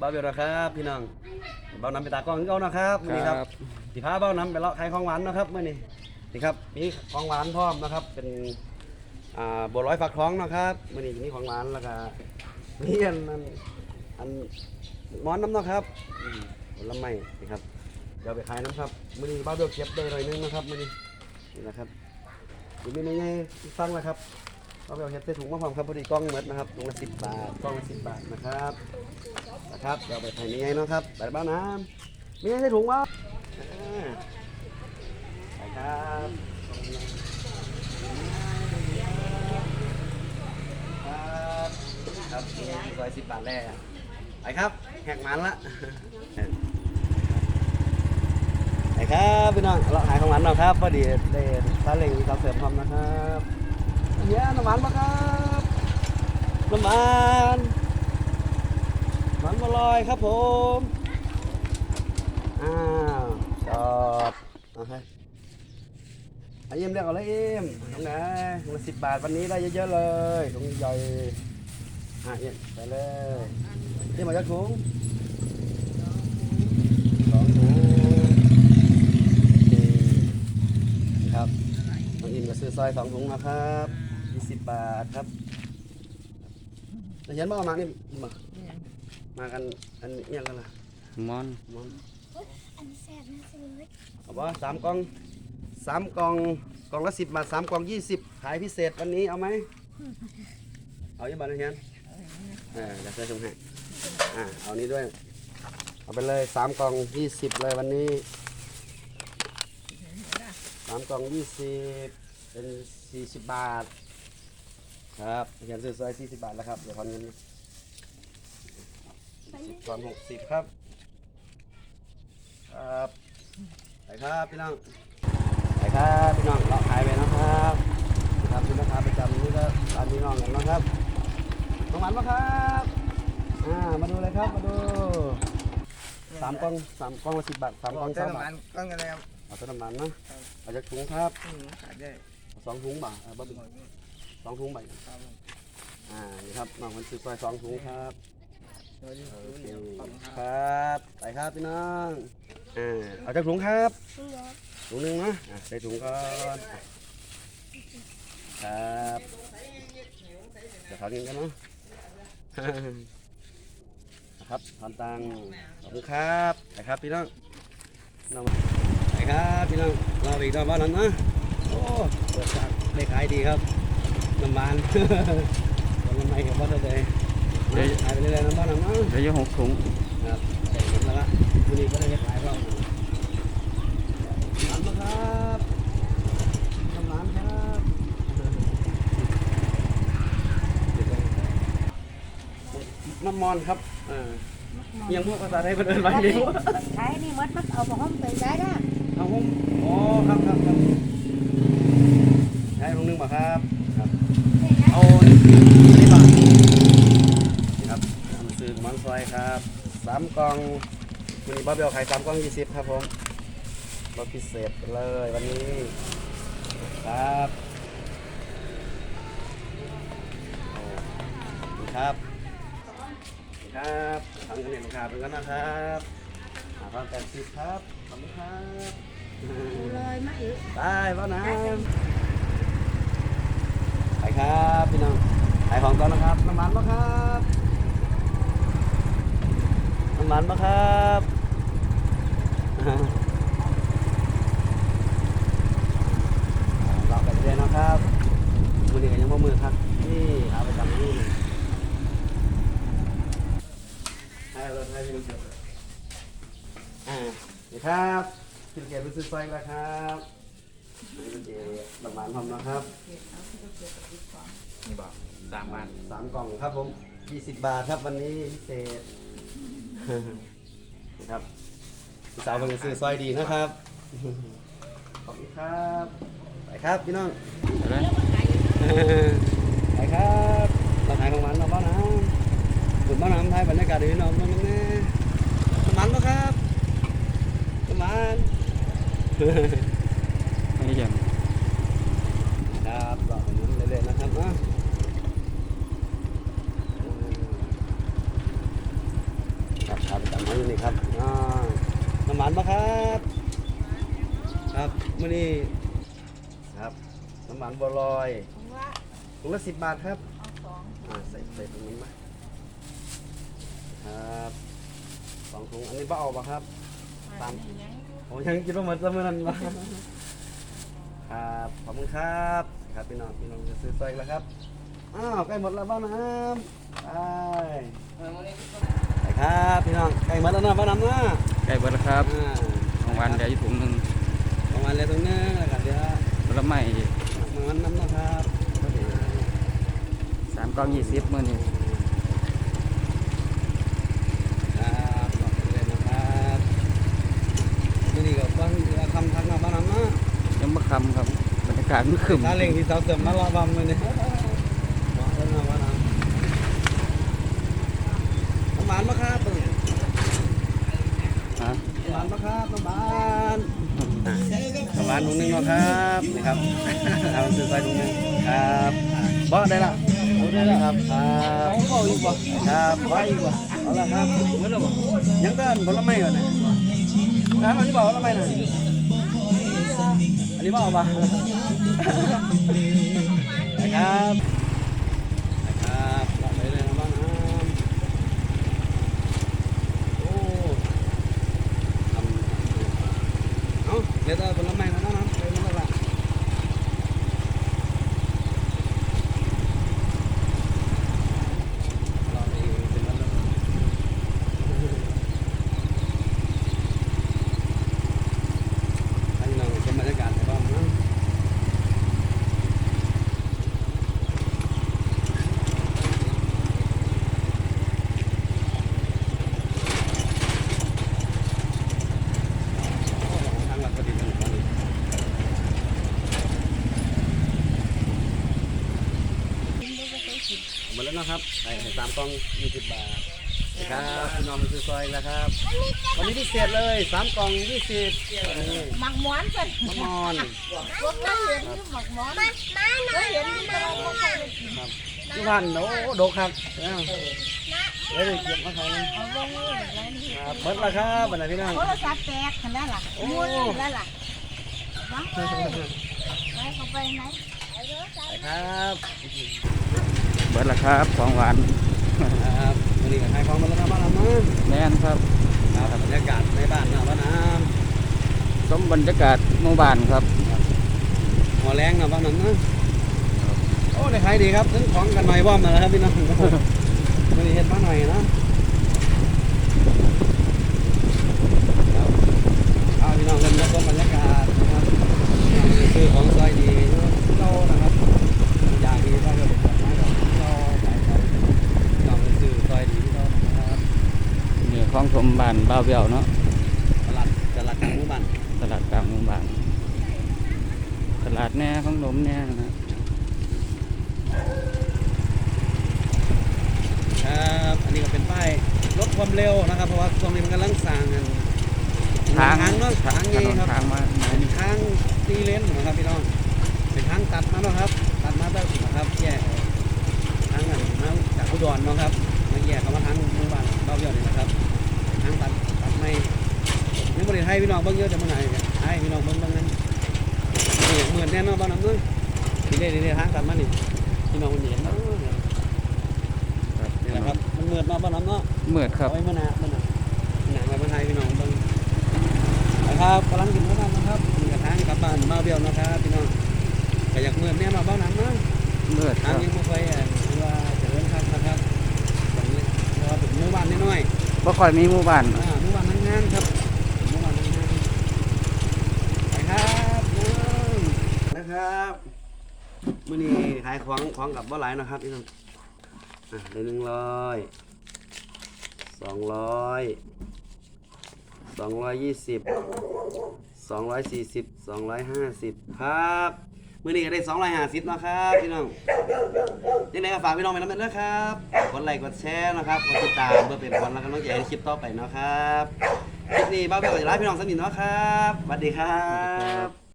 บ้าวเบลนะครับพี่น้องเบ้าน้ำไปตากล้องเขานะครับมื้อนี้ครับครับ สิพาเบ้าน้ำไปเลาะขายของหวานนะครับมื้อนี้นี่ครับมีของหวานพร้อมนะครับ เป็นอ่าบัวลอยฟักทองนะครับมื้อนี้มีของหวานแล้วก็มีอันอันอันหมอนน้ำเนาะครับอืมผลไม้นี่ครับเดี๋ยวไปขายน้ำครับมื้อนี้บ้าวเบลเก็บได้หน่อยนึงนะครับมื้อนี้นี่นะครับอยู่มีในไงฟังนะครับเราไปเอาเห็ดใส่ถุงมาพร้อมครับพอดีกล้องหมดนะครับถุงละสิบบาทกล้องละสิบบาทนะครับ นะครับเดี๋ยวเอาไปใส่ยังไงเนาะครับใส่บ้านน้ำมีไงใส่ถุงวะอ่าใส่ครับครับครับร้อยสิบบาทแรกไปครับแหกมันละไปครับพี่น้องเราหายของหวานเนาะครับพอดีเดนซาเล้งมีความเสริมพร้อมนะครับเฮียน้ำมันปะครับน้ำมันน้ำ มันมาลอยครับผม อ้าวจอดโอเคไอเยี่มเรียกเอาเลยเอี่มตรงไหนถุงละสิบบาทวันนี้ได้เยอะๆเลยถุงใหญ่อะเอี่มไปเลยเอี่มมาจากถุงสองถุงครับน้องอิมก็ซื้อซอยสองถุงนะครับยี่สิบบาทครับเห็นบ่เอามานี่มา มากันอันนี้ยังกันล่ะมอนมอนอันแซ่บนะสิเลยเอาบ่สามกล่องสามกล่องกล่องละสิบบาทสามกล่องยี่สิบขายพิเศษวันนี้เอาไหมเอายี่บาทนะเฮียนเออจะใส่ถุงให้อ่าเอานี้ด้วย เอาไปเลยสามกล่องยี่สิบเลยวันนี้สามกล่องยี่สิบเป็นสี่สิบบาท ครับเฮียนซื้อซอยสี่สิบบาทแล้วครับเดี๋ยวทอนเงิน สิบทอนหกสิบครับ ครับ ไปครับพี่น้อง ไปครับพี่น้องเราขายไปนะครับนะครับพี่นะครับประจำนี่ก็ตามพี่น้องกันนะครับน้องหวานมาครับอ่ามาดูเลยครับ มาดูสามกล่องสามกล่องละสิบบาทสามกล่องเจ้าสามน้ำบามัทนก้อนกันแล้วเอาตัวน้ำมันนะเอาจากถุงครับอืมขายได้เอาสองถุงบ่าเอาบ่เป็นสองถุงบ่าครับผมอ่า นี่ครับน้องมันซื้อซอยสองถุงครับ ครับไปครับพี่น้องอ่าเอาจากถุงครับถุงหนึ่งนะอะใส่ถุงก่อนครับจะทอนเงินกันเนาะครับทอนตังค์ขอบคุณครับไปครับพี่น้องน้องไปครับพี่น้องเราไปอีกรอบบ้านนั้นนะโอ้เปิดจากได้ขายดีครับน้ำมันผลไม้กับบ้านเรา เลยนะขายไปเรื่อยๆน้ำบ้านนั้นนะเดี๋ยวจะหกถุงครับใส่กันแล้วละวันนี้ก็ได้ขายรอบหนึ่งน้ำนะครับน้ำน้ำครับน้ำมอนครับเออยังพวกภาษาไทยเป็นเอินไว้ดีวะขายนี่มัดมัดเอาไปห้องไปได้ละเอาผมอ๋อครับครับครับใช้ลงนึงป่ะครับครับเอานี่ป่ะนี่ครับมันซื้ อมันซอยครับสามกล่องวันนี้บ้าเบลขายสามกล่องยี่สิบครับผมรถพิเศษไปเลยวันนี้ครับโอ้นี่ครับนี่ครับทำกันเห็นลูกค้าเป็นกันนะครับหาความแปดสิบครับขอบคุณครับเลยมาอีกได้ป่ะนะไปครับพี่น้องขายของก่อนนะครับน้ำมันป่ะครับ น้ำมันป่ะครับหลอกกันเรื่อยๆนะครับมือนี้ก็ยังว่ามือครับนี่เอาไปจำนี่ให้รถให้พี่ลูกเสืออ่านี่ครับพี่เกียรติรู้สึกไฟแล้วครับนี่เป็นเจน้ำมันพร้อมนะครับนี่บอกสามวันสามกล่องครับผม20บาทครับวันนี้พิเศษ นะครับพี่สาวคนซื้อซอยดีนะครับ ขอบคุณครับ ไปครับพี่น้องเห็นไหมไปครับเราถ่ายของมันเราบ้างนะขุดบ้านน้ำไทยบรรยากาศดีพี่น้องตรงนี้น้ำมันปะครับน้ำมันไม่เยี่ยมครับรอผมเรื่อยๆนะครับนะ ครับครับจำไว้นี่ครับอ่าน้ำมันปะครับ ครับมื่อนี้ครับน้ำมันบัวลอยผมว่าถุงละสิบบาทครับเอาสองอ่าใส่ใส่ตรงนี้มาครับสองถุงอันนี้บ้าเอาปะครับ ตามผมยังคิดว่าเหมือนเสมือนวะครับขอบคุณครับครับพี่น้องพี่น้องจะซื้อซอยแล้วครับอ้าวใกล้หมดแล้วบ้านน้ำไปไป ครับพี่น้องใกล้หมดแล้วนะบ้านน้ำนะใกล้เบิดแล้วครับอ่าของหวานเดี๋ยวอยู่ถุงหนึ่งประมาณเลยตรงนี้แล้วกันเดี๋ยวผลไม้อีกประมาณน้ำนะครับพอดีสามกล่องยี่สิบมื้อนี้ครับขอบคุณเลยนะครับนี่นี่ก็บ้านคำทักมาบ้านน้ำนะยังบ่คำครับบรรยากาศมันครึมตาเล่งที่เสาเสริมมารอบำเลยเนี่ยบอกแล้วนะว่าน้ำน้ำ หวานมะครับฮะน้ำหวานมะครับน้ำหวานน้ำหวานถุงหนึงเนาะครับนี่ครับเอาซื้อใส่ถุงหนึงครับบ่ได้ละเอาได้ละครับครับเอาอีกบ่ครับบ่อีกบ่เอาละครับเหมือนแล้วบ่ยังเดินผลไม้ก่อนนะน้ำอันนี้บ่ผลไม้หน่อยอันนี้บ่เอาบ่นะครับนะครับรับไปเลยนะบ้านน้ำโอ้ทำเอาเดี๋ยวเอาผลไม้นะน้ำน้ำไปมันละละรอไปเป็นวันละให้น้องชมบรรยากาศบ้างนะ ทางหลักปฏิบัติการหมดแล้ว นะครับใส่สามกล่องยี่สิบบาทครับพี่น้องมาซื้อซอยแล้วครับวันนี้พิเศษเลยสามกล่องยี่สิบวันนี้หมักหมอนเป็นมะมอนพวกเราเห็นที่หมักหมอนมามาเห็นที่เราไม่เคยกินครับทุกท่านโอ้โดกครับเอาเลยเลยเก็บมาขายนะเอาลงเลยอะไรนี่ครับเบิดแล้วครับบรรดาพี่น้องโทรศัพท์แตกกันแล้วล่ะม้วนแล้วล่ะบังเลยไปเข้าไปไหนไปเด้อจ้าไปครับเบิดแล้วครับของหวานครับวันนี้ก็ขายของมาแล้วครับบ้านน้ำมันแน่นครับครับบรรยากาศในบ้านนะบ้านน้ำสมบรรยากาศหมู่บ้านครับหัวแรงนะบ้านนั้นนะโอ้ได้ขายดีครับซื้อของกันใหม่บ้อมมาแล้วครับพี่น้องวันนี้เห็ดมาหน่อยนะครับเอาพี่น้องกันมาชมบรรยากาศนะครับซื้อของซอยดีเรานะครับอยากดีก็จะเป็นแบบนั้นเราขายไปพี่น้องก็ซื้อซอยดีที่เรานะครับ นี่ของสม บ้านบ้าวเบี้ยวเนาะตลาดตลาดกลางหมู่บ้านตลาดกลางหมู่บ้านตลาดแน่ของหนมแน่นะครับอันนี้ก็เป็นป้ายลดความเร็วนะครับ เพราะว่าช่วงนี้มันกำลังสร้างกันทางทางเนาะทางถนี้นนครับทางมาเป็นทางตีเลนนะครับพี่น้องเป็นทางตัดมาเนาะครับ ตัดมาตั้งนะครับแยกออกทางนั้นมาจากอุดรเนาะครับมาแยกเข้ามาทางหมู่บ้านเบ้าเบี้ยวนี่นะครับทางตัดตัดไม่ นี่บริไทยพี่น้องเบิ่งเยอะจะมาไหนเนี่ยให้พี่น้องเบิ่งเบิ่งนั้นนี่เหมือนแน่นอนบ้านน้ำนึงดีเลยดีเลยทางตัดมานี่พี่น้องคนเห็นเนาะครับนี่แหละครับมันเหมือนมาบ้านน้ำเนาะเมือดครับเอาไว้มาหนามันหนาหนังมาไทยพี่น้องเบิ่งนะครับกำลังกินข้าวมันนะครับมีกระทางกลับบ้านมาเบี้ยวนะครับพี่น้องก็อยากเหมือนแน่มาบ้านน้ำนะเมือดคทางรับยังไม่เคยอะคือว่าเจริญครับนะครับตรงนี้เพราะว่าเป็นหมู่บ้านน้อยบ่ค่อยมีหมู่บ้านๆอ่าหมู่บ้านงานๆครับหมู่บ้านงานๆไปครับน้องนะครับ มื้อนี้ขายของของกับบ่หลายนะครับพี่น้องอะได้หนึ่งร้อยสองร้อยสองร้อยยี่สิบสองร้อยสี่สิบสองร้อยห้าสิบครับมื้อนี้ก็ได้สองร้อยห้าสิบนะครับพี่น้องยังไงก็ฝากพี่น้องไปน้ำมันด้วยครับกดไลค์กดแชร์นะครับกดติดตามเพื่อเป็นกำลังใจให้คลิปต่อไปนะครับคลิปนี้บ้าเบี้ยวจะลาพี่น้องสมินเนาะครับสวัสดีครับ